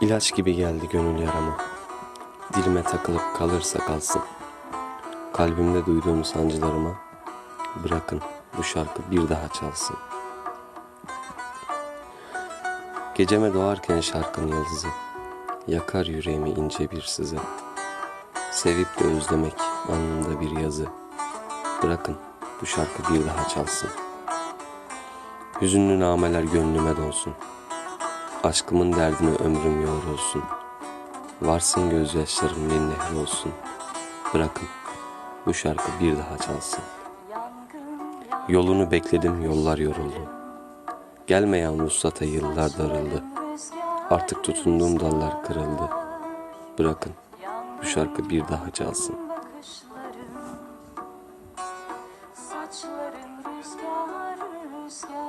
İlaç gibi geldi gönül yarama. Dilime takılıp kalırsa kalsın. Kalbimde duyduğum sancılarıma bırakın bu şarkı bir daha çalsın. Geceme doğarken şarkın yıldızı yakar yüreğimi ince bir sızı. Sevip de özlemek anında bir yazı. Bırakın bu şarkı bir daha çalsın. Hüzünlü nameler gönlüme dolsun. Aşkımın derdine ömrüm yar olsun. Varsın gözyaşlarım bir nehir olsun. Bırakın bu şarkı bir daha çalsın. Yolunu bekledim yollar yoruldu. Gelmeyen ruhsata yıllar darıldı. Artık tutunduğum dallar kırıldı. Bırakın bu şarkı bir daha çalsın. Saçların rüzgar rüzgar